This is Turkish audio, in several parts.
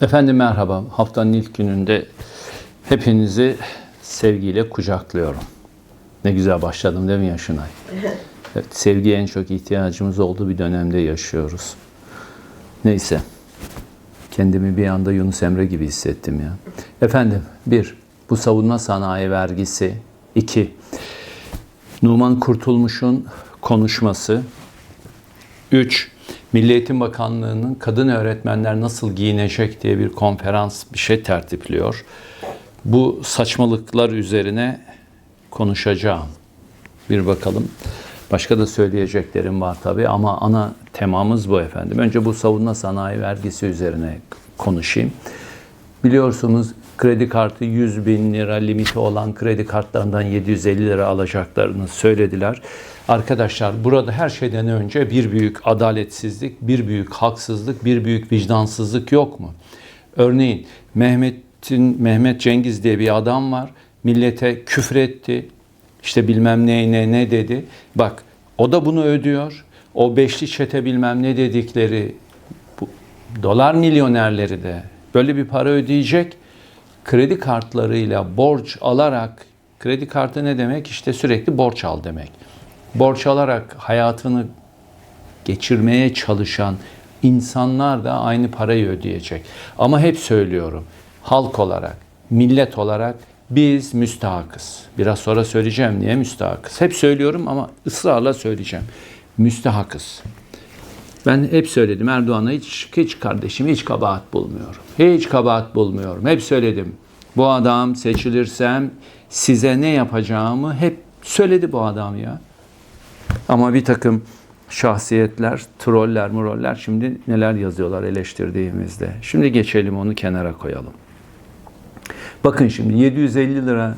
Efendim merhaba. Haftanın ilk gününde hepinizi sevgiyle kucaklıyorum. Ne güzel başladım değil mi Yaşınay? Evet, sevgiye en çok ihtiyacımız olduğu bir dönemde yaşıyoruz. Neyse. Kendimi bir anda Yunus Emre gibi hissettim ya. Efendim, bir, bu savunma sanayi vergisi. iki Numan Kurtulmuş'un konuşması. 3. Milli Eğitim Bakanlığı'nın kadın öğretmenler nasıl giyinecek diye bir konferans bir şey tertipliyor. Bu saçmalıklar üzerine konuşacağım. Bir bakalım. Başka da söyleyeceklerim var tabii ama ana temamız bu efendim. Önce bu savunma sanayi vergisi üzerine konuşayım. Biliyorsunuz kredi kartı 100 bin lira limiti olan kredi kartlarından 750 lira alacaklarını söylediler. Arkadaşlar burada her şeyden önce bir büyük adaletsizlik, bir büyük haksızlık, bir büyük vicdansızlık yok mu? Örneğin Mehmet'in Mehmet Cengiz diye bir adam var. Millete küfretti. İşte bilmem ne ne ne dedi. Bak o da bunu ödüyor. O beşli çete bilmem ne dedikleri bu, dolar milyonerleri de böyle bir para ödeyecek. Kredi kartlarıyla borç alarak kredi kartı ne demek? İşte sürekli borç al demek. Borç alarak hayatını geçirmeye çalışan insanlar da aynı parayı ödeyecek. Ama hep söylüyorum. Halk olarak, millet olarak biz müstahakız. Biraz sonra söyleyeceğim niye müstahakız. Hep söylüyorum ama ısrarla söyleyeceğim. Müstahakız. Ben hep söyledim Erdoğan'a hiç, hiç kardeşim hiç kabahat bulmuyorum. Hiç kabahat bulmuyorum. Hep söyledim. Bu adam seçilirsem size ne yapacağımı hep söyledi bu adam ya. Ama bir takım şahsiyetler, troller, muroller şimdi neler yazıyorlar eleştirdiğimizde. Şimdi geçelim onu kenara koyalım. Bakın şimdi 750 lira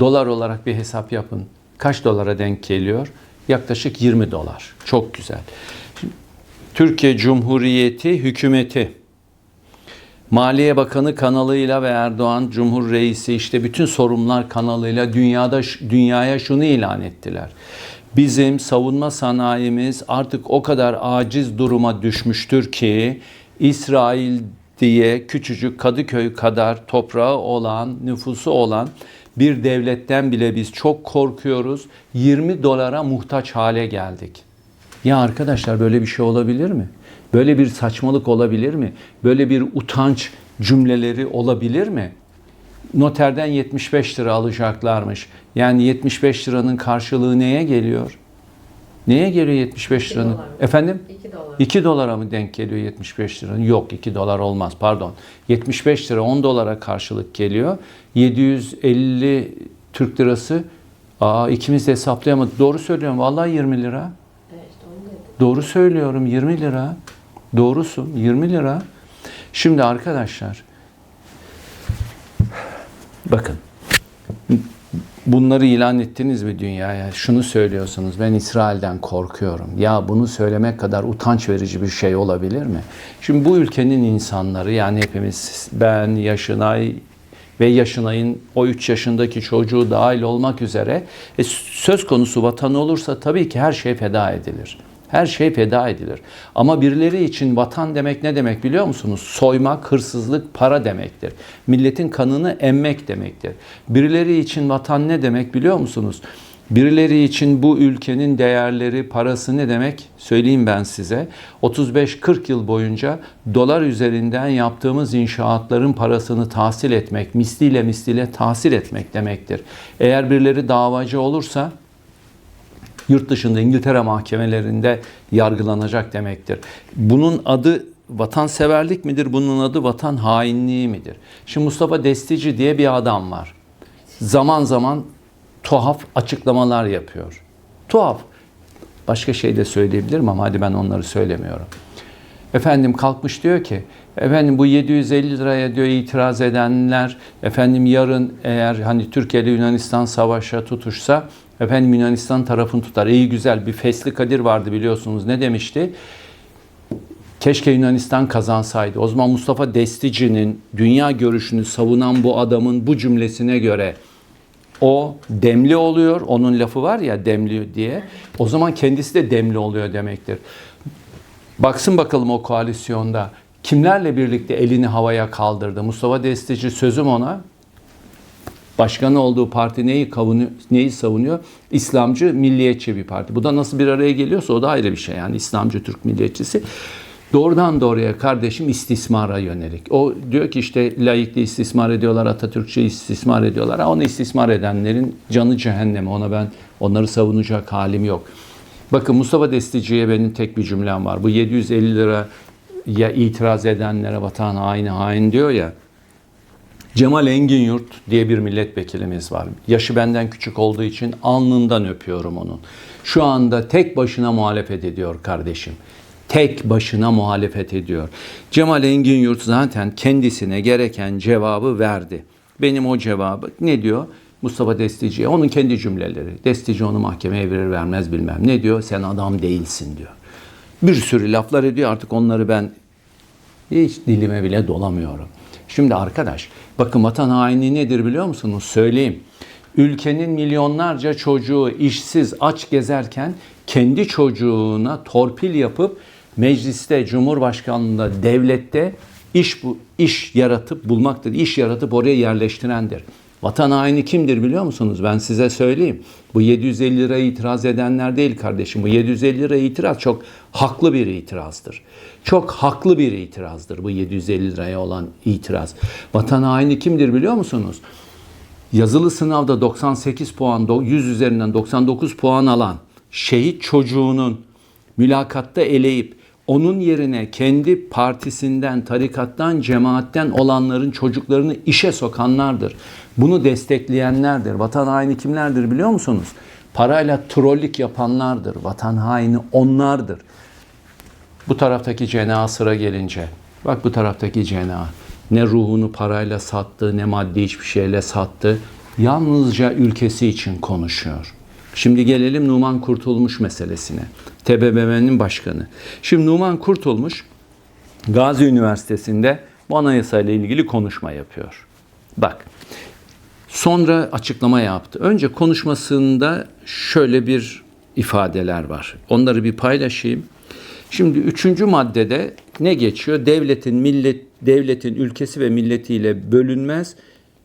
dolar olarak bir hesap yapın. Kaç dolara denk geliyor? Yaklaşık 20 dolar. Çok güzel. Türkiye Cumhuriyeti hükümeti Maliye Bakanı kanalıyla ve Erdoğan Cumhur Reisi işte bütün sorumlular kanalıyla dünyada dünyaya şunu ilan ettiler. Bizim savunma sanayimiz artık o kadar aciz duruma düşmüştür ki İsrail diye küçücük Kadıköy kadar toprağı olan, nüfusu olan bir devletten bile biz çok korkuyoruz. 20 dolara muhtaç hale geldik. Ya arkadaşlar böyle bir şey olabilir mi? Böyle bir saçmalık olabilir mi? Böyle bir utanç cümleleri olabilir mi? Noterden 75 lira alacaklarmış. Yani 75 liranın karşılığı neye geliyor? Neye geliyor 75 liranın? dolar. Efendim? 2 dolar. 2 dolara mı denk geliyor 75 liranın? Yok 2 dolar olmaz pardon. 75 lira 10 dolara karşılık geliyor. 750 Türk lirası Aa ikimiz de hesaplayamadık. Doğru söylüyorum. Vallahi 20 lira. Evet, işte onu dedim. Doğru söylüyorum 20 lira. Doğrusun 20 lira. Şimdi arkadaşlar bakın bunları ilan ettiniz mi dünyaya? Şunu söylüyorsunuz ben İsrail'den korkuyorum. Ya bunu söylemek kadar utanç verici bir şey olabilir mi? Şimdi bu ülkenin insanları yani hepimiz ben, Yaşınay ve Yaşınay'ın o 3 yaşındaki çocuğu dahil olmak üzere e, söz konusu vatan olursa tabii ki her şey feda edilir. Her şey feda edilir. Ama birileri için vatan demek ne demek biliyor musunuz? Soymak, hırsızlık, para demektir. Milletin kanını emmek demektir. Birileri için vatan ne demek biliyor musunuz? Birileri için bu ülkenin değerleri, parası ne demek? Söyleyeyim ben size. 35-40 yıl boyunca dolar üzerinden yaptığımız inşaatların parasını tahsil etmek, misliyle misliyle tahsil etmek demektir. Eğer birileri davacı olursa yurt dışında İngiltere mahkemelerinde yargılanacak demektir. Bunun adı vatanseverlik midir? Bunun adı vatan hainliği midir? Şimdi Mustafa Destici diye bir adam var. Zaman zaman tuhaf açıklamalar yapıyor. Tuhaf. Başka şey de söyleyebilirim ama hadi ben onları söylemiyorum. Efendim kalkmış diyor ki efendim bu 750 liraya diyor itiraz edenler efendim yarın eğer hani Türkiye ile Yunanistan savaşa tutuşsa efendim Yunanistan tarafını tutar. İyi güzel bir Fesli Kadir vardı biliyorsunuz ne demişti? Keşke Yunanistan kazansaydı. O zaman Mustafa Destici'nin dünya görüşünü savunan bu adamın bu cümlesine göre o demli oluyor. Onun lafı var ya demli diye. O zaman kendisi de demli oluyor demektir. Baksın bakalım o koalisyonda kimlerle birlikte elini havaya kaldırdı? Mustafa Destici sözüm ona başkanı olduğu parti neyi kavunuyor, neyi savunuyor? İslamcı, milliyetçi bir parti. Bu da nasıl bir araya geliyorsa o da ayrı bir şey. Yani İslamcı, Türk milliyetçisi. Doğrudan doğruya kardeşim istismara yönelik. O diyor ki işte laikliği istismar ediyorlar, Atatürkçü istismar ediyorlar. Onu istismar edenlerin canı cehenneme. Ona ben onları savunacak halim yok. Bakın Mustafa Destici'ye benim tek bir cümlem var. Bu 750 lira ya itiraz edenlere vatan haini hain diyor ya. Cemal Engin Yurt diye bir milletvekilimiz var. Yaşı benden küçük olduğu için alnından öpüyorum onun. Şu anda tek başına muhalefet ediyor kardeşim. Tek başına muhalefet ediyor. Cemal Engin Yurt zaten kendisine gereken cevabı verdi. Benim o cevabı ne diyor? Mustafa Destici'ye onun kendi cümleleri. Destici onu mahkemeye verir vermez bilmem. Ne diyor? Sen adam değilsin diyor. Bir sürü laflar ediyor artık onları ben hiç dilime bile dolamıyorum. Şimdi arkadaş bakın vatan haini nedir biliyor musunuz? Söyleyeyim. Ülkenin milyonlarca çocuğu işsiz aç gezerken kendi çocuğuna torpil yapıp mecliste, cumhurbaşkanlığında, devlette iş bu iş yaratıp bulmaktır. İş yaratıp oraya yerleştirendir. Vatan haini kimdir biliyor musunuz? Ben size söyleyeyim. Bu 750 liraya itiraz edenler değil kardeşim. Bu 750 liraya itiraz çok haklı bir itirazdır. Çok haklı bir itirazdır bu 750 liraya olan itiraz. Vatan haini kimdir biliyor musunuz? Yazılı sınavda 98 puan, 100 üzerinden 99 puan alan şehit çocuğunun mülakatta eleyip onun yerine kendi partisinden, tarikattan, cemaatten olanların çocuklarını işe sokanlardır. Bunu destekleyenlerdir. Vatan haini kimlerdir biliyor musunuz? Parayla trollik yapanlardır. Vatan haini onlardır. Bu taraftaki cenah sıra gelince, bak bu taraftaki cenah ne ruhunu parayla sattı, ne maddi hiçbir şeyle sattı. Yalnızca ülkesi için konuşuyor. Şimdi gelelim Numan Kurtulmuş meselesine. TBMM'nin başkanı. Şimdi Numan Kurtulmuş Gazi Üniversitesi'nde bu anayasayla ilgili konuşma yapıyor. Bak Sonra açıklama yaptı. Önce konuşmasında şöyle bir ifadeler var. Onları bir paylaşayım. Şimdi üçüncü maddede ne geçiyor? Devletin millet devletin ülkesi ve milletiyle bölünmez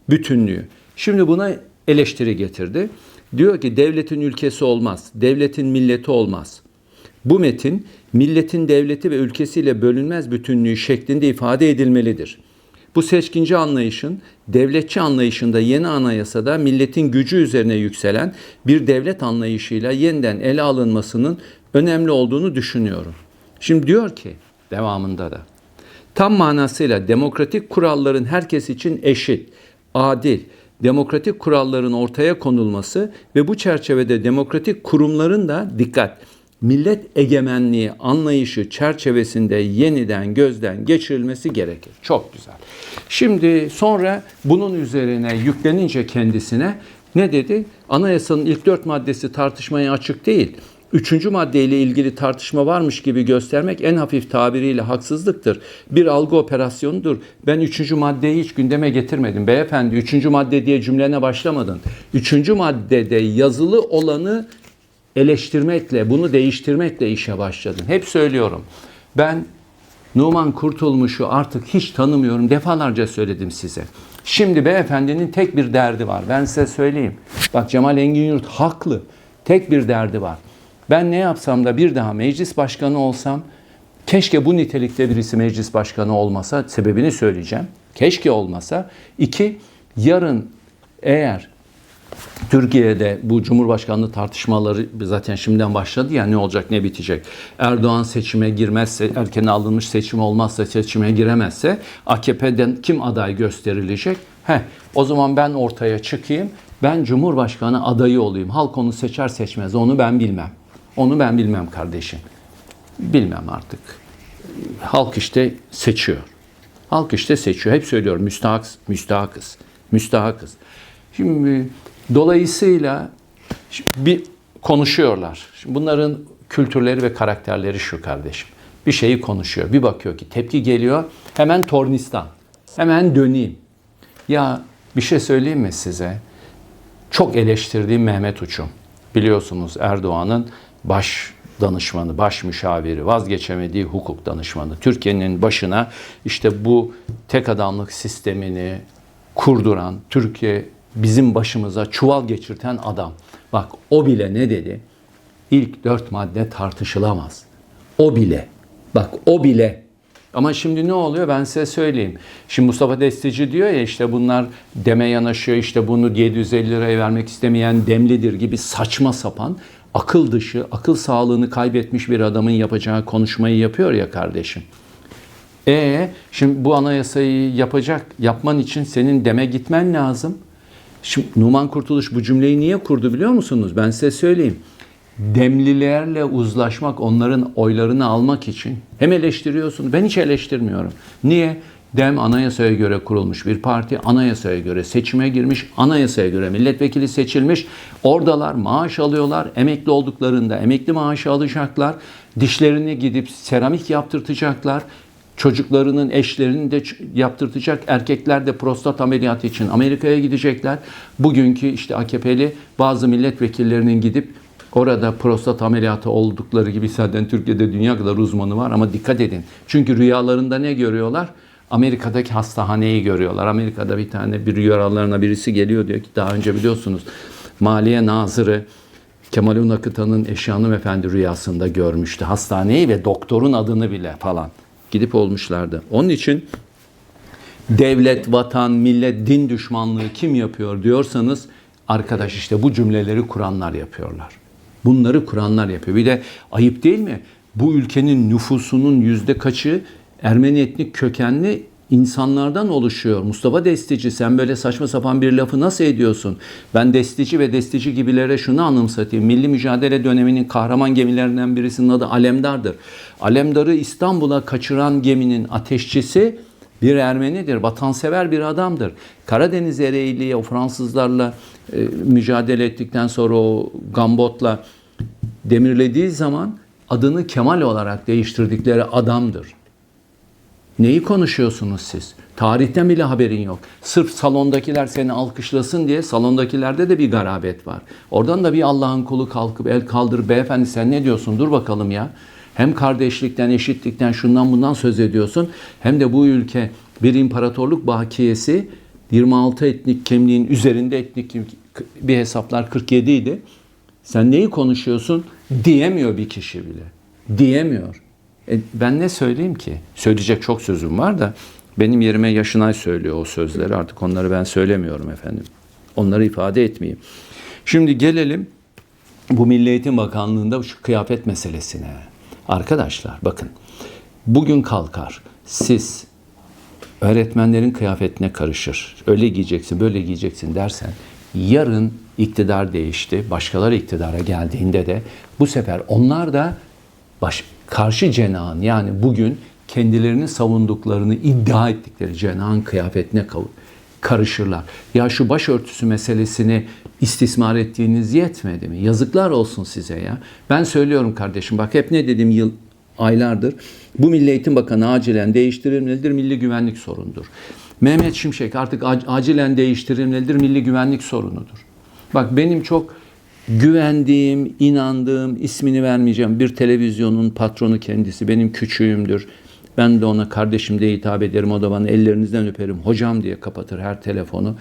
bütünlüğü. Şimdi buna eleştiri getirdi. Diyor ki devletin ülkesi olmaz, devletin milleti olmaz. Bu metin milletin devleti ve ülkesiyle bölünmez bütünlüğü şeklinde ifade edilmelidir. Bu seçkinci anlayışın devletçi anlayışında yeni anayasada milletin gücü üzerine yükselen bir devlet anlayışıyla yeniden ele alınmasının önemli olduğunu düşünüyorum. Şimdi diyor ki devamında da tam manasıyla demokratik kuralların herkes için eşit, adil, demokratik kuralların ortaya konulması ve bu çerçevede demokratik kurumların da dikkat millet egemenliği anlayışı çerçevesinde yeniden gözden geçirilmesi gerekir. Çok güzel. Şimdi sonra bunun üzerine yüklenince kendisine ne dedi? Anayasanın ilk dört maddesi tartışmaya açık değil. Üçüncü maddeyle ilgili tartışma varmış gibi göstermek en hafif tabiriyle haksızlıktır. Bir algı operasyonudur. Ben üçüncü maddeyi hiç gündeme getirmedim. Beyefendi üçüncü madde diye cümlene başlamadın. Üçüncü maddede yazılı olanı eleştirmekle, bunu değiştirmekle işe başladın. Hep söylüyorum. Ben Numan Kurtulmuş'u artık hiç tanımıyorum. Defalarca söyledim size. Şimdi beyefendinin tek bir derdi var. Ben size söyleyeyim. Bak Cemal Engin Yurt haklı. Tek bir derdi var. Ben ne yapsam da bir daha meclis başkanı olsam keşke bu nitelikte birisi meclis başkanı olmasa sebebini söyleyeceğim. Keşke olmasa. İki, yarın eğer Türkiye'de bu Cumhurbaşkanlığı tartışmaları zaten şimdiden başladı ya ne olacak ne bitecek. Erdoğan seçime girmezse, erken alınmış seçim olmazsa, seçime giremezse AKP'den kim aday gösterilecek? Heh, o zaman ben ortaya çıkayım. Ben Cumhurbaşkanı adayı olayım. Halk onu seçer seçmez onu ben bilmem. Onu ben bilmem kardeşim. Bilmem artık. Halk işte seçiyor. Halk işte seçiyor. Hep söylüyorum müstahak, müstahakız. Müstahakız. Şimdi dolayısıyla bir konuşuyorlar. Şimdi bunların kültürleri ve karakterleri şu kardeşim. Bir şeyi konuşuyor. Bir bakıyor ki tepki geliyor. Hemen tornistan. Hemen döneyim. Ya bir şey söyleyeyim mi size? Çok eleştirdiğim Mehmet Uçum. Biliyorsunuz Erdoğan'ın baş danışmanı, baş müşaviri, vazgeçemediği hukuk danışmanı. Türkiye'nin başına işte bu tek adamlık sistemini kurduran, Türkiye bizim başımıza çuval geçirten adam. Bak o bile ne dedi? İlk dört madde tartışılamaz. O bile. Bak o bile. Ama şimdi ne oluyor ben size söyleyeyim. Şimdi Mustafa Destici diyor ya işte bunlar deme yanaşıyor işte bunu 750 liraya vermek istemeyen demlidir gibi saçma sapan akıl dışı, akıl sağlığını kaybetmiş bir adamın yapacağı konuşmayı yapıyor ya kardeşim. E şimdi bu anayasayı yapacak, yapman için senin deme gitmen lazım. Şimdi Numan Kurtuluş bu cümleyi niye kurdu biliyor musunuz? Ben size söyleyeyim. Demlilerle uzlaşmak, onların oylarını almak için hem eleştiriyorsun, ben hiç eleştirmiyorum. Niye? Dem anayasaya göre kurulmuş bir parti, anayasaya göre seçime girmiş, anayasaya göre milletvekili seçilmiş. Oradalar maaş alıyorlar, emekli olduklarında emekli maaşı alacaklar. Dişlerini gidip seramik yaptırtacaklar. Çocuklarının eşlerini de yaptırtacak. Erkekler de prostat ameliyatı için Amerika'ya gidecekler. Bugünkü işte AKP'li bazı milletvekillerinin gidip orada prostat ameliyatı oldukları gibi zaten Türkiye'de dünya kadar uzmanı var ama dikkat edin. Çünkü rüyalarında ne görüyorlar? Amerika'daki hastahaneyi görüyorlar. Amerika'da bir tane bir rüyalarına birisi geliyor diyor ki daha önce biliyorsunuz Maliye Nazırı Kemal Unakıtan'ın eşi hanımefendi rüyasında görmüştü. Hastaneyi ve doktorun adını bile falan gidip olmuşlardı. Onun için devlet, vatan, millet, din düşmanlığı kim yapıyor diyorsanız arkadaş işte bu cümleleri kuranlar yapıyorlar. Bunları kuranlar yapıyor. Bir de ayıp değil mi? Bu ülkenin nüfusunun yüzde kaçı Ermeni etnik kökenli insanlardan oluşuyor. Mustafa Destici sen böyle saçma sapan bir lafı nasıl ediyorsun? Ben Destici ve Destici gibilere şunu anımsatayım. Milli mücadele döneminin kahraman gemilerinden birisinin adı Alemdar'dır. Alemdar'ı İstanbul'a kaçıran geminin ateşçisi bir Ermenidir, vatansever bir adamdır. Karadeniz Ereğli'ye o Fransızlarla e, mücadele ettikten sonra o Gambot'la demirlediği zaman adını Kemal olarak değiştirdikleri adamdır. Neyi konuşuyorsunuz siz? Tarihten bile haberin yok. Sırf salondakiler seni alkışlasın diye salondakilerde de bir garabet var. Oradan da bir Allah'ın kulu kalkıp el kaldır beyefendi sen ne diyorsun dur bakalım ya. Hem kardeşlikten, eşitlikten, şundan bundan söz ediyorsun. Hem de bu ülke bir imparatorluk bakiyesi 26 etnik kimliğin üzerinde etnik bir hesaplar 47 idi. Sen neyi konuşuyorsun diyemiyor bir kişi bile. Diyemiyor. E, ben ne söyleyeyim ki? Söyleyecek çok sözüm var da benim yerime Yaşınay söylüyor o sözleri. Artık onları ben söylemiyorum efendim. Onları ifade etmeyeyim. Şimdi gelelim bu Milli Eğitim Bakanlığı'nda şu kıyafet meselesine. Arkadaşlar bakın bugün kalkar siz öğretmenlerin kıyafetine karışır. Öyle giyeceksin, böyle giyeceksin dersen yarın iktidar değişti. Başkaları iktidara geldiğinde de bu sefer onlar da baş, karşı cenahın yani bugün kendilerini savunduklarını iddia ettikleri cenahın kıyafetine karışırlar. Ya şu başörtüsü meselesini istismar ettiğiniz yetmedi mi? Yazıklar olsun size ya. Ben söylüyorum kardeşim bak hep ne dedim yıl aylardır. Bu Milli Eğitim Bakanı acilen değiştirilmelidir. Milli güvenlik sorundur. Mehmet Şimşek artık ac- acilen değiştirilmelidir. Milli güvenlik sorunudur. Bak benim çok güvendiğim, inandığım, ismini vermeyeceğim bir televizyonun patronu kendisi. Benim küçüğümdür. Ben de ona kardeşim diye hitap ederim. O da bana ellerinizden öperim. Hocam diye kapatır her telefonu.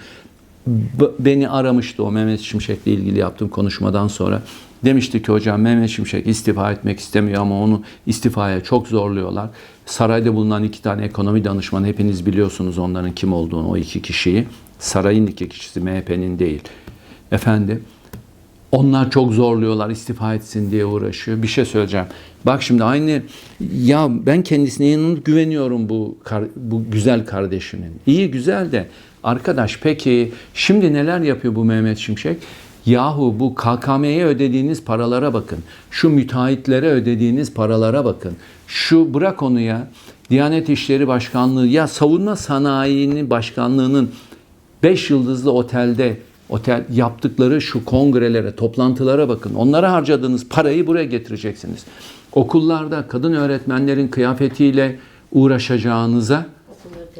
B- beni aramıştı o Mehmet Şimşek'le ilgili yaptığım konuşmadan sonra. Demişti ki hocam Mehmet Şimşek istifa etmek istemiyor ama onu istifaya çok zorluyorlar. Sarayda bulunan iki tane ekonomi danışmanı hepiniz biliyorsunuz onların kim olduğunu o iki kişiyi. Sarayın iki kişisi MHP'nin değil. Efendim onlar çok zorluyorlar istifa etsin diye uğraşıyor. Bir şey söyleyeceğim. Bak şimdi aynı ya ben kendisine inanıp güveniyorum bu bu güzel kardeşimin. İyi güzel de arkadaş peki şimdi neler yapıyor bu Mehmet Şimşek? Yahu bu KKM'ye ödediğiniz paralara bakın. Şu müteahhitlere ödediğiniz paralara bakın. Şu bırak onu ya. Diyanet İşleri Başkanlığı ya savunma sanayinin başkanlığının 5 yıldızlı otelde otel yaptıkları şu kongrelere, toplantılara bakın. Onlara harcadığınız parayı buraya getireceksiniz. Okullarda kadın öğretmenlerin kıyafetiyle uğraşacağınıza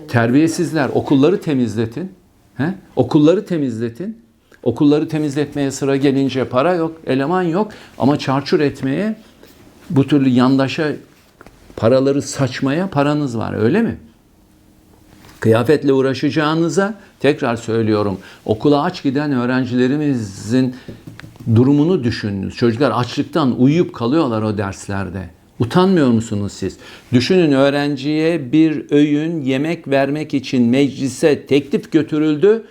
terbiyesizler okulları temizletin. He? Okulları temizletin. Okulları temizletmeye sıra gelince para yok, eleman yok ama çarçur etmeye bu türlü yandaşa paraları saçmaya paranız var öyle mi? Kıyafetle uğraşacağınıza tekrar söylüyorum okula aç giden öğrencilerimizin durumunu düşününüz. Çocuklar açlıktan uyuyup kalıyorlar o derslerde. Utanmıyor musunuz siz? Düşünün öğrenciye bir öğün yemek vermek için meclise teklif götürüldü.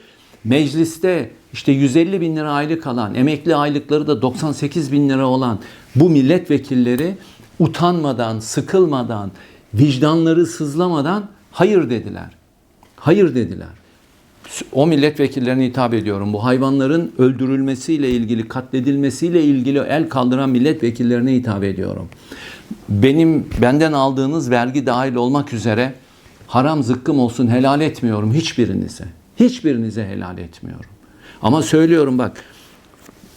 Mecliste işte 150 bin lira aylık alan, emekli aylıkları da 98 bin lira olan bu milletvekilleri utanmadan, sıkılmadan, vicdanları sızlamadan hayır dediler. Hayır dediler. O milletvekillerine hitap ediyorum. Bu hayvanların öldürülmesiyle ilgili, katledilmesiyle ilgili el kaldıran milletvekillerine hitap ediyorum. Benim benden aldığınız vergi dahil olmak üzere haram zıkkım olsun helal etmiyorum hiçbirinize. Hiçbirinize helal etmiyorum. Ama söylüyorum bak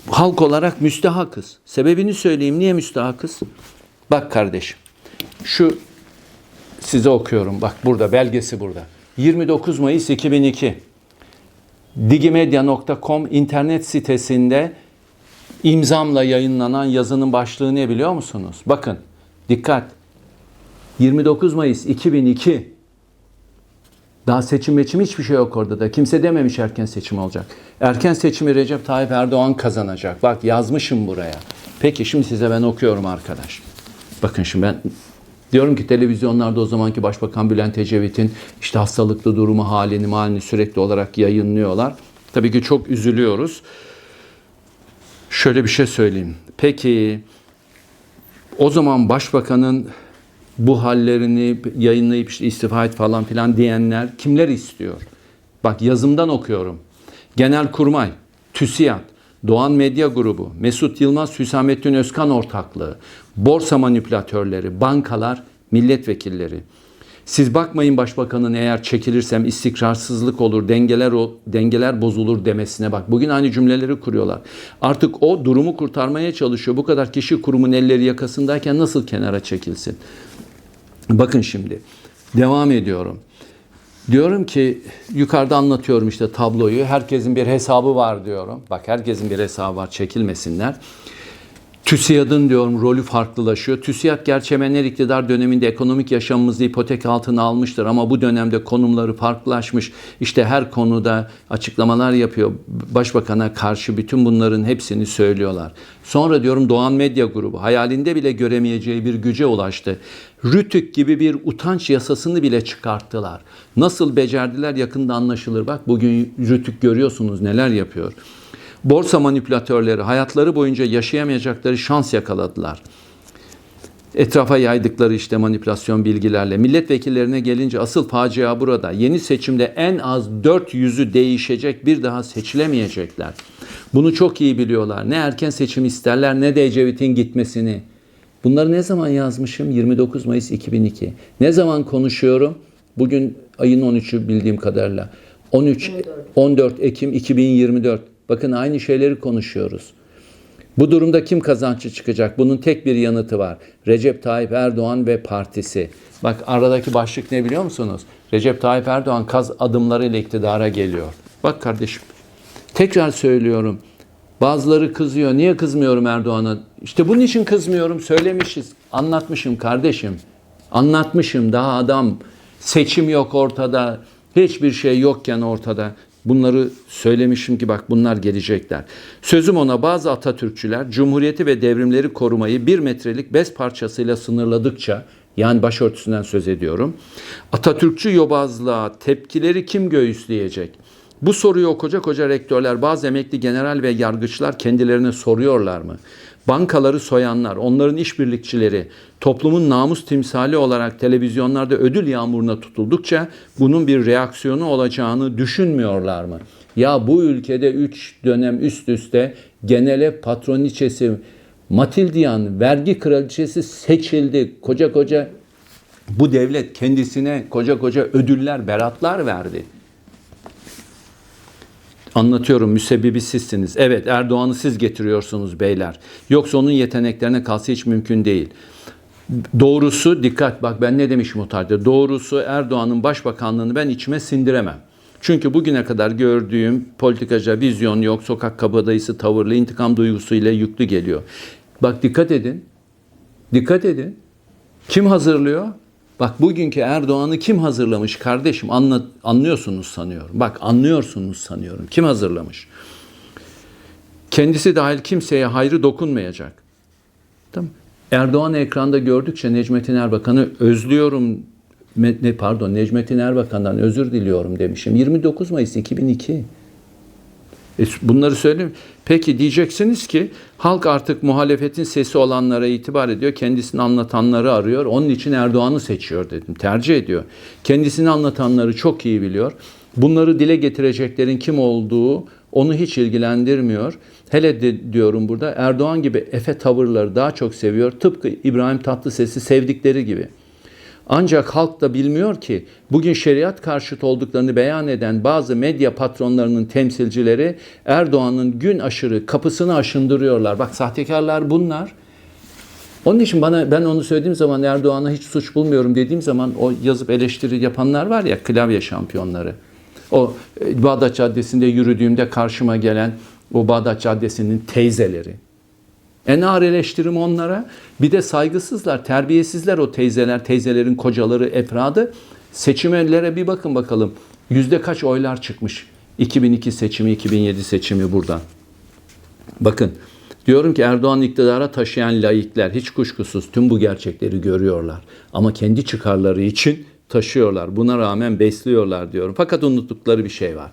halk olarak müstehakız. Sebebini söyleyeyim. Niye müstehakız? Bak kardeşim. Şu size okuyorum. Bak burada belgesi burada. 29 Mayıs 2002. Digimedia.com internet sitesinde imzamla yayınlanan yazının başlığı ne biliyor musunuz? Bakın dikkat. 29 Mayıs 2002. Daha seçim meçim hiçbir şey yok orada da. Kimse dememiş erken seçim olacak. Erken seçimi Recep Tayyip Erdoğan kazanacak. Bak yazmışım buraya. Peki şimdi size ben okuyorum arkadaş. Bakın şimdi ben diyorum ki televizyonlarda o zamanki Başbakan Bülent Ecevit'in işte hastalıklı durumu halini malini sürekli olarak yayınlıyorlar. Tabii ki çok üzülüyoruz. Şöyle bir şey söyleyeyim. Peki o zaman başbakanın bu hallerini yayınlayıp işte istifa et falan filan diyenler kimler istiyor? Bak yazımdan okuyorum. Genelkurmay, TÜSİAD, Doğan Medya Grubu, Mesut Yılmaz, Hüsamettin Özkan ortaklığı, borsa manipülatörleri, bankalar, milletvekilleri. Siz bakmayın başbakanın eğer çekilirsem istikrarsızlık olur, dengeler o dengeler bozulur demesine bak. Bugün aynı cümleleri kuruyorlar. Artık o durumu kurtarmaya çalışıyor. Bu kadar kişi kurumun elleri yakasındayken nasıl kenara çekilsin? Bakın şimdi devam ediyorum. Diyorum ki yukarıda anlatıyorum işte tabloyu. Herkesin bir hesabı var diyorum. Bak herkesin bir hesabı var çekilmesinler. TÜSİAD'ın diyorum rolü farklılaşıyor. TÜSİAD gerçi Emenler iktidar döneminde ekonomik yaşamımızı ipotek altına almıştır ama bu dönemde konumları farklılaşmış. İşte her konuda açıklamalar yapıyor. Başbakan'a karşı bütün bunların hepsini söylüyorlar. Sonra diyorum Doğan Medya Grubu hayalinde bile göremeyeceği bir güce ulaştı. Rütük gibi bir utanç yasasını bile çıkarttılar. Nasıl becerdiler yakında anlaşılır. Bak bugün Rütük görüyorsunuz neler yapıyor. Borsa manipülatörleri hayatları boyunca yaşayamayacakları şans yakaladılar. Etrafa yaydıkları işte manipülasyon bilgilerle. Milletvekillerine gelince asıl facia burada. Yeni seçimde en az 400'ü değişecek bir daha seçilemeyecekler. Bunu çok iyi biliyorlar. Ne erken seçim isterler ne de Ecevit'in gitmesini. Bunları ne zaman yazmışım? 29 Mayıs 2002. Ne zaman konuşuyorum? Bugün ayın 13'ü bildiğim kadarıyla. 13 14 Ekim 2024. Bakın aynı şeyleri konuşuyoruz. Bu durumda kim kazançlı çıkacak? Bunun tek bir yanıtı var. Recep Tayyip Erdoğan ve partisi. Bak aradaki başlık ne biliyor musunuz? Recep Tayyip Erdoğan kaz adımlarıyla iktidara geliyor. Bak kardeşim. Tekrar söylüyorum. Bazıları kızıyor. Niye kızmıyorum Erdoğan'a? İşte bunun için kızmıyorum. Söylemişiz. Anlatmışım kardeşim. Anlatmışım. Daha adam seçim yok ortada. Hiçbir şey yokken ortada. Bunları söylemişim ki bak bunlar gelecekler. Sözüm ona bazı Atatürkçüler Cumhuriyeti ve devrimleri korumayı bir metrelik bez parçasıyla sınırladıkça yani başörtüsünden söz ediyorum. Atatürkçü yobazlığa tepkileri kim göğüsleyecek? Bu soruyu o koca koca rektörler, bazı emekli general ve yargıçlar kendilerine soruyorlar mı? Bankaları soyanlar, onların işbirlikçileri, toplumun namus timsali olarak televizyonlarda ödül yağmuruna tutuldukça bunun bir reaksiyonu olacağını düşünmüyorlar mı? Ya bu ülkede 3 dönem üst üste genele patroniçesi Matildian vergi kraliçesi seçildi. Koca koca bu devlet kendisine koca koca ödüller, beratlar verdi. Anlatıyorum müsebbibi sizsiniz. Evet Erdoğan'ı siz getiriyorsunuz beyler. Yoksa onun yeteneklerine kalsa hiç mümkün değil. Doğrusu dikkat bak ben ne demişim o tarihte. Doğrusu Erdoğan'ın başbakanlığını ben içime sindiremem. Çünkü bugüne kadar gördüğüm politikacı vizyon yok, sokak kabadayısı tavırlı, intikam duygusuyla yüklü geliyor. Bak dikkat edin. Dikkat edin. Kim hazırlıyor? Bak bugünkü Erdoğan'ı kim hazırlamış kardeşim? Anla, anlıyorsunuz sanıyorum. Bak anlıyorsunuz sanıyorum. Kim hazırlamış? Kendisi dahil kimseye hayrı dokunmayacak. Tamam. Erdoğan ekranda gördükçe Necmettin Erbakan'ı özlüyorum. Ne pardon Necmettin Erbakan'dan özür diliyorum demişim. 29 Mayıs 2002. E, bunları söyleyeyim. Peki diyeceksiniz ki halk artık muhalefetin sesi olanlara itibar ediyor. Kendisini anlatanları arıyor. Onun için Erdoğan'ı seçiyor dedim. Tercih ediyor. Kendisini anlatanları çok iyi biliyor. Bunları dile getireceklerin kim olduğu onu hiç ilgilendirmiyor. Hele de diyorum burada Erdoğan gibi efe tavırları daha çok seviyor. Tıpkı İbrahim Tatlıses'i sevdikleri gibi. Ancak halk da bilmiyor ki bugün şeriat karşıtı olduklarını beyan eden bazı medya patronlarının temsilcileri Erdoğan'ın gün aşırı kapısını aşındırıyorlar. Bak sahtekarlar bunlar. Onun için bana ben onu söylediğim zaman Erdoğan'a hiç suç bulmuyorum dediğim zaman o yazıp eleştiri yapanlar var ya klavye şampiyonları. O e, Bağdat Caddesi'nde yürüdüğümde karşıma gelen o Bağdat Caddesi'nin teyzeleri. En ağır eleştirim onlara. Bir de saygısızlar, terbiyesizler o teyzeler, teyzelerin kocaları, efradı. Seçimlere bir bakın bakalım. Yüzde kaç oylar çıkmış? 2002 seçimi, 2007 seçimi buradan. Bakın diyorum ki Erdoğan iktidara taşıyan laikler hiç kuşkusuz tüm bu gerçekleri görüyorlar. Ama kendi çıkarları için taşıyorlar. Buna rağmen besliyorlar diyorum. Fakat unuttukları bir şey var.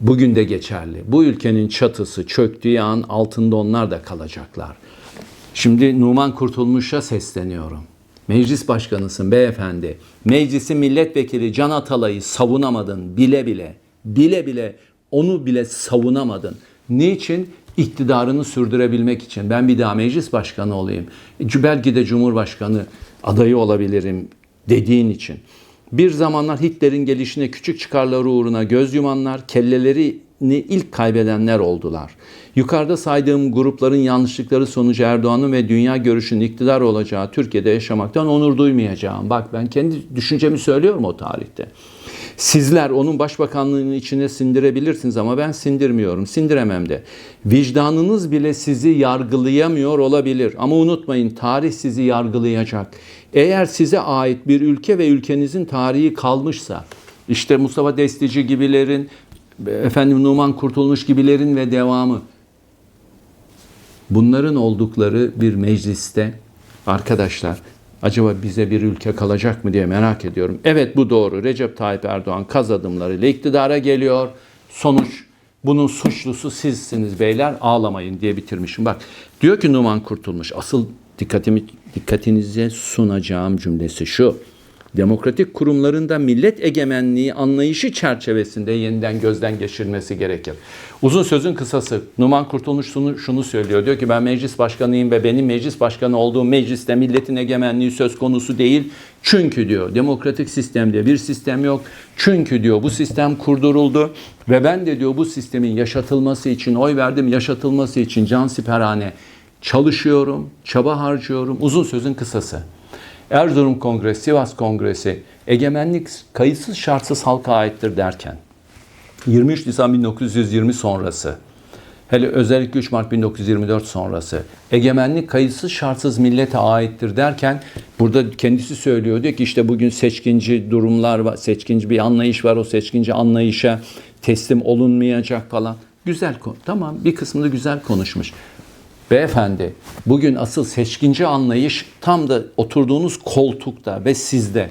Bugün de geçerli. Bu ülkenin çatısı çöktüğü an altında onlar da kalacaklar. Şimdi Numan Kurtulmuş'a sesleniyorum. Meclis başkanısın beyefendi. Meclisi milletvekili Can Atalay'ı savunamadın bile bile. Bile bile onu bile savunamadın. Niçin? İktidarını sürdürebilmek için. Ben bir daha meclis başkanı olayım. Belki de cumhurbaşkanı adayı olabilirim dediğin için. Bir zamanlar Hitler'in gelişine küçük çıkarları uğruna göz yumanlar, kellelerini ilk kaybedenler oldular. Yukarıda saydığım grupların yanlışlıkları sonucu Erdoğan'ın ve dünya görüşünün iktidar olacağı Türkiye'de yaşamaktan onur duymayacağım. Bak ben kendi düşüncemi söylüyorum o tarihte. Sizler onun başbakanlığının içine sindirebilirsiniz ama ben sindirmiyorum, sindiremem de. Vicdanınız bile sizi yargılayamıyor olabilir. Ama unutmayın tarih sizi yargılayacak. Eğer size ait bir ülke ve ülkenizin tarihi kalmışsa, işte Mustafa Destici gibilerin, efendim Numan Kurtulmuş gibilerin ve devamı. Bunların oldukları bir mecliste arkadaşlar acaba bize bir ülke kalacak mı diye merak ediyorum. Evet bu doğru. Recep Tayyip Erdoğan kaz adımlarıyla iktidara geliyor. Sonuç bunun suçlusu sizsiniz beyler ağlamayın diye bitirmişim. Bak diyor ki Numan Kurtulmuş asıl dikkatimi dikkatinize sunacağım cümlesi şu. Demokratik kurumlarında millet egemenliği anlayışı çerçevesinde yeniden gözden geçirilmesi gerekir. Uzun sözün kısası Numan Kurtulmuş şunu, şunu söylüyor. Diyor ki ben meclis başkanıyım ve benim meclis başkanı olduğum mecliste milletin egemenliği söz konusu değil. Çünkü diyor demokratik sistemde bir sistem yok. Çünkü diyor bu sistem kurduruldu ve ben de diyor bu sistemin yaşatılması için oy verdim. Yaşatılması için can siperhane çalışıyorum, çaba harcıyorum. Uzun sözün kısası. Erzurum Kongresi, Sivas Kongresi egemenlik kayıtsız şartsız halka aittir derken 23 Nisan 1920 sonrası hele özellikle 3 Mart 1924 sonrası egemenlik kayıtsız şartsız millete aittir derken burada kendisi söylüyor diyor ki işte bugün seçkinci durumlar var, seçkinci bir anlayış var o seçkinci anlayışa teslim olunmayacak falan. Güzel tamam bir kısmında güzel konuşmuş. Beyefendi, bugün asıl seçkinci anlayış tam da oturduğunuz koltukta ve sizde.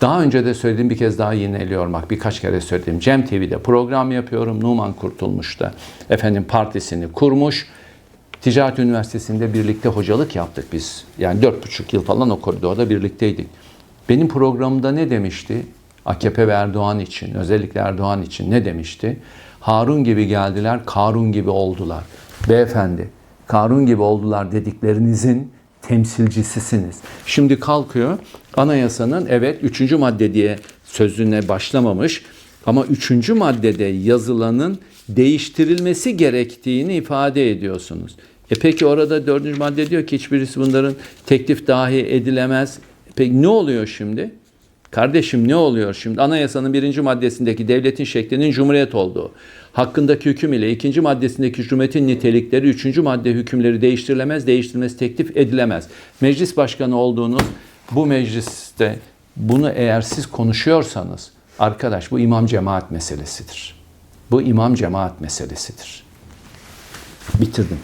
Daha önce de söylediğim bir kez daha yineliyorum bak birkaç kere söyledim. Cem TV'de program yapıyorum. Numan Kurtulmuş da efendim partisini kurmuş. Ticaret Üniversitesi'nde birlikte hocalık yaptık biz. Yani dört buçuk yıl falan o koridorda birlikteydik. Benim programımda ne demişti? AKP ve Erdoğan için, özellikle Erdoğan için ne demişti? Harun gibi geldiler, Karun gibi oldular. Beyefendi, Karun gibi oldular dediklerinizin temsilcisisiniz. Şimdi kalkıyor anayasanın evet üçüncü madde diye sözüne başlamamış ama üçüncü maddede yazılanın değiştirilmesi gerektiğini ifade ediyorsunuz. E peki orada dördüncü madde diyor ki hiçbirisi bunların teklif dahi edilemez. Peki ne oluyor şimdi? Kardeşim ne oluyor şimdi? Anayasanın birinci maddesindeki devletin şeklinin cumhuriyet olduğu, hakkındaki hüküm ile ikinci maddesindeki cumhuriyetin nitelikleri, üçüncü madde hükümleri değiştirilemez, değiştirilmesi teklif edilemez. Meclis başkanı olduğunuz bu mecliste bunu eğer siz konuşuyorsanız, arkadaş bu imam cemaat meselesidir. Bu imam cemaat meselesidir. Bitirdim.